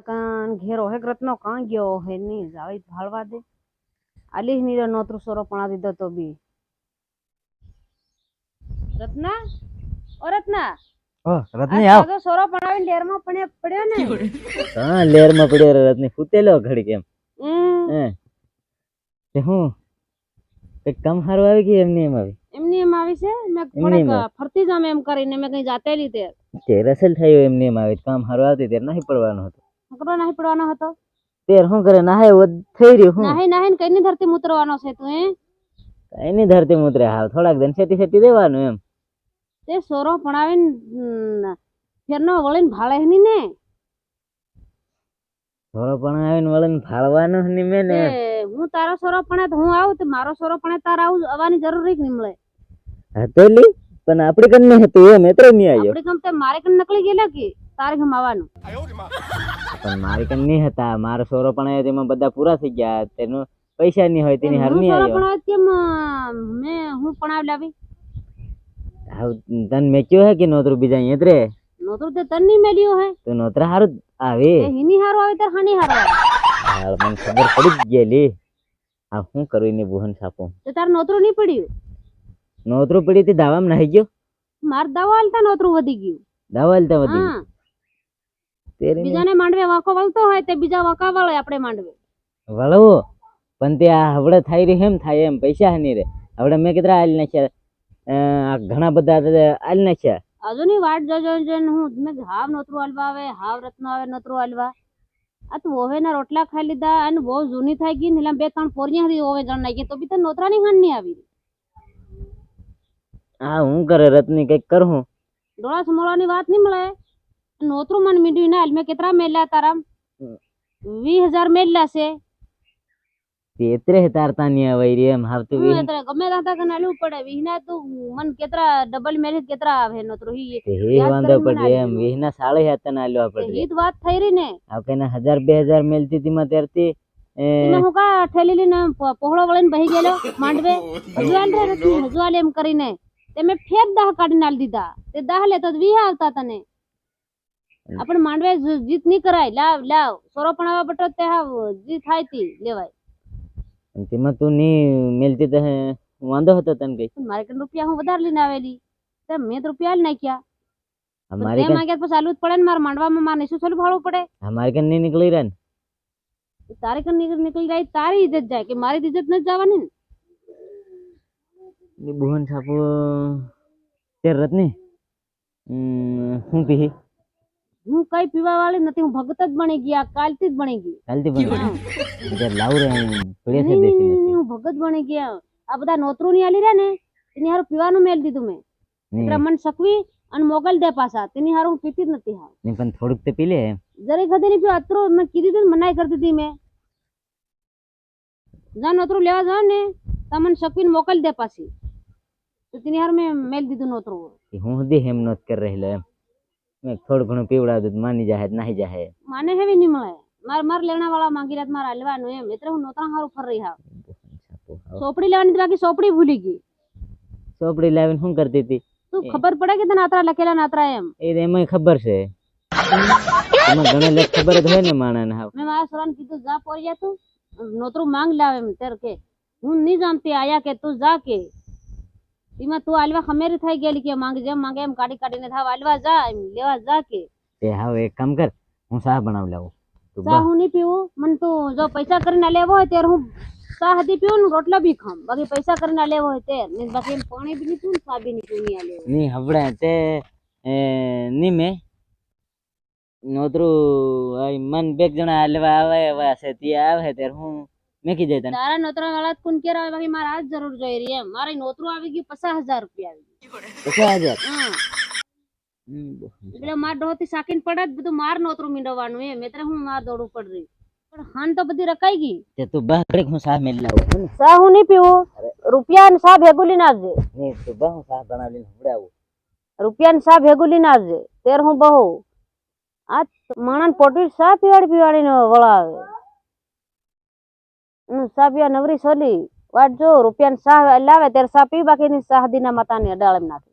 કાન ઘેરો હે રત્નો કાં ગયો હે ની જાળી ભાળવા દે. આલી નીરો નોતરું સોરો પણ દીધો તો બી. રત્ના? ઓ રત્ના? ઓ રત્ની આવ. તાજો સોરો પણાવીને લેરમાં પણ પડ્યો ને. હા લેરમાં પડ્યો રે રત્ની ફૂટેલો ઘડી કેમ હમ, હે. તે હું? એક કામ હારું આવી કે એમની એમ આવી? એમની એમ આવી છે? મેં એમની ફરતી જામ એમ કરીને મેં કઈ જાતે લીધે તે રસલ થયો એમની એમ આવી કામ હારું આવતી તે નહીં પડવાનું હતું. છોકરો નહીં પડવાનો હતો? તેર શું કરે નાહે થઈ રહ્યું હું. નાહી નાહી કઈ ની ધરતી મૂતરવાનો છે તું હે? કઈ ની ધરતી મૂતરે હાલ થોડાક દિન સેટી સેટી દેવાનું એમ. તે સોરો પણાવીને ફેરનો વળીને ભાળે ની ને? સોરો પણ આવીને વળીને ફાળવાનું ની મેં ને. હું તારો સોરો પણે તો હું આવું તો મારો સોરો પણે તારે આવું આવવાની જરૂર નહીં મળે. હતેલી પણ આપડી કન્ને હતું એમ એટલો નહીં આવ્યો આપડી તે મારે કન નકલી ગયેલા કે? તારે કેમ આવવાનું. પણ મારી કન નહીં હતા. મારો સોરો પણ તેમાં બધા પૂરા થઈ ગયા. તેનો પૈસા નહીં હોય તેની હાર હું નહીં આવ્યો. પણાવ કેમ મે હું હું આવ લાવી હાવ મે કયો હે કે નોતરું બીજા અહીંયા રે? નોતરું તે તન નહીં મેલ્યો હે. તો નોતરા હારું આવે. હિની હારું આવે તાર હાની હારું આવે. હાલ મને ખબર પડી જ ગયેલી. આ શું કરું એને બુહન છાપું? તો તાર નોતરું નહીં પડ્યું? નોતરું પડી તે દાવામાં નાહી ગયો? માર દાવા હાલતા નોતરું વધી ગયું. દાવા હાલતા વધી હા. તેરી બીજાને માંડવે વાંકો વળતો હોય તે બીજા વાંકા વળે આપણે માંડવે. વળવો? પણ તે આ હવડે થઈ રહી એમ થાય એમ પૈસા હની રે. હવડે મેં કેટલા આલી નાખ્યા. ઘણા બધા આલ નાખ્યા. હજુ ની વાટ જોજો હું મેં હાવ નોતરું હલવા આવે હાવ રત્ન આવે નોતરું હલવા આ તું ઓવે ના રોટલા ખાઈ લીધા અને બહુ જૂની થઈ ગઈ ને બે ત્રણ પોરિયા હતી ઓવે જણ નાખી તો બી તો નોતરાની હાન નહીં આવી હા હું કરે રત્ની કંઈક કરું? ડોળા સમોળવાની વાત નહીં મળે. નોતરું મન મીંડ્યું ના હાલ મેં કેટલા મેલ્યા તારા? હમ. વીસ હજાર મેલ્યા છે. તેત્રે તારતા નહીં આવે રે હાવતું હું વીહ એટલે ગમે તાતા કને હાલવું પડે. વીહના તો મન કેટલા ડબલ મેરેજ કેટલા આવે નોતરું. હી તે હે યાદ વાંધો પડે એમ. આલી વીહ ના સાળે હાથ ના તે પડે. હિત વાત થઈ રહી ને. આ કઈના હજાર બે હજાર મેલતી હતી માં ત્યારથી એ, એમાં હું કા ઠેલી લઈને પહોળો વળીને બહી ગયેલો? માંડવે? હજુ રે રતી હજુ એમ કરીને. તે મેં ફેર દાહ કાઢી નાલ દીધા. તે દાહ લે તો વીહ આવતા તને. આપણે માંડવે જ- જીત નહીં કરાય. લાવ લાવ. સોરો પણ આવા બટો તે હાવ જીત થાય તી લેવાય. તેમાં તું ની મેલતી તો વાંધો હતો તને કઈ? મારે કન રૂપિયા હું વધારે લઈને આવેલી? તે મેં તો રૂપિયા નાખ્યા. અમારે કે માંગ્યા પછી આલવું જ પડે ને મારે માંડવામાં. માને શું ચાલુ ભાડું પડે? અમારે કન નહીં નીકળી રહે ને? તારે કન નીકળી નીકળી જાય? તારી ઇજ્જત જાય કે મારી ઇજ્જત નથી જવાની ને? ની બુહન છાપો તે રત્ની? હું પીહી? હું કઈ પીવા વાળી નથી હું ભગત જ બની ગયા કાલથી જ બની ગઈ. કાલથી બની ગઈ. લાવ રે પડ્યા છે નહીં, હું ભગત બની ગયા આ બધા નોતરું ની આલી રહ્યા ને તેની હારું પીવાનું મેલ દીધું મેં. એટલે મને શકવી અને મોગલ દે પાછા તેની હારું હું પીતી જ નથી હા નહીં પણ થોડુંક તે પી લે. જરે ખધી નહીં પીવા અતરું મેં કીધી તું ને મનાઈ કરી દીધી મેં. જા નોતરું લેવા જાવ ને તમને મને મોકલ દે પાછી. તો તેની હારું મેં મેલ દીધું નોતરું. હું હદી હેમ નોત કરી રહેલો એમ. મેં થોડું ઘણું પીવડાવ્યું તો માની જાહે નાહી જાહે. માને હેવી નહીં મળે મારે મારે લેણા વાળા માંગી રહ્યા મારા લેવાનું એમ. એટલે હું નોતરા હારું ફરી હાવ. સોપડી લેવાની બાકી સોપડી ભૂલી ગઈ. સોપડી લાવીને શું કરતી હતી? તું ખબર પડે કે તને આતરા લખેલા નાતરા એમ? એ એમાં ખબર છે. એમાં ઘણા લોકો ખબર જ હોય ને માણસને હાવ. મેં મારા સોરાને કીધું જા પોરિયા તું. નોતરું માંગ લાવે એમ. તેર કે હું નહીં જાણતી આયા કે તું જા કે. એમાં તું આલવા ખમેરી થઈ ગયેલી કે માંગ જેમ માંગે એમ કાઢી કાઢીને થાવ આલવા જા એમ લેવા જા કે તે હાવ એક કામ કર હું શાહ બનાવી લાવું તું ચા હું નહીં પીવું મને તું જો પૈસા કરીને લેવો હોય ત્યારે હું ચા હતી પીવું ને રોટલા બી ખામ બાકી પૈસા કરીને લેવો હોય તે ને બાકી એમ પાણી બી નહીં પીવું ને ચા બી નહીં પીવું નહીં આ લેવું ની હવડે તે એ, ની મેં નોતરું આ મન બે જણા હાલવા આવે એવા છે તે આવે ત્યારે હું મેકી દે તને. તારા નોતરા વાળા કુન કે આવે બાકી મારા આજ જરૂર જોઈ રહી એમ. મારી નોતરું આવી ગયું પચાસ હજાર રૂપિયા આવી ગયું. પચાસ હજાર? હા. હમ, બહુ. એટલે માર ડોહથી સાકીન પડે બધું માર નોતરું મીંડવાનું એમ. એટલે હું માર દોડું પડ રહી. પણ હાન તો બધી રકાઈ ગઈ. તે તું બહાર ઘડીક હું સા મેલ લાવું. સા હું નહીં પીવું. રૂપિયા ને સા ભેગુલી ના આવજે. નહીં તું બા હું ગણા બનાવીને હમડાવું રૂપિયા ને સા ભેગુલી ના આવજે. તેર હું બહુ. આ માણસ પોટી સા પીવાડી પીવાડી ને વળાવે. હમ, સા પીવા નવરી સોલી વાટ જો રૂપિયા સાહ લાવે ત્યારે સાપી બાકીની સા દીના માતાની અડાળમ નાખે.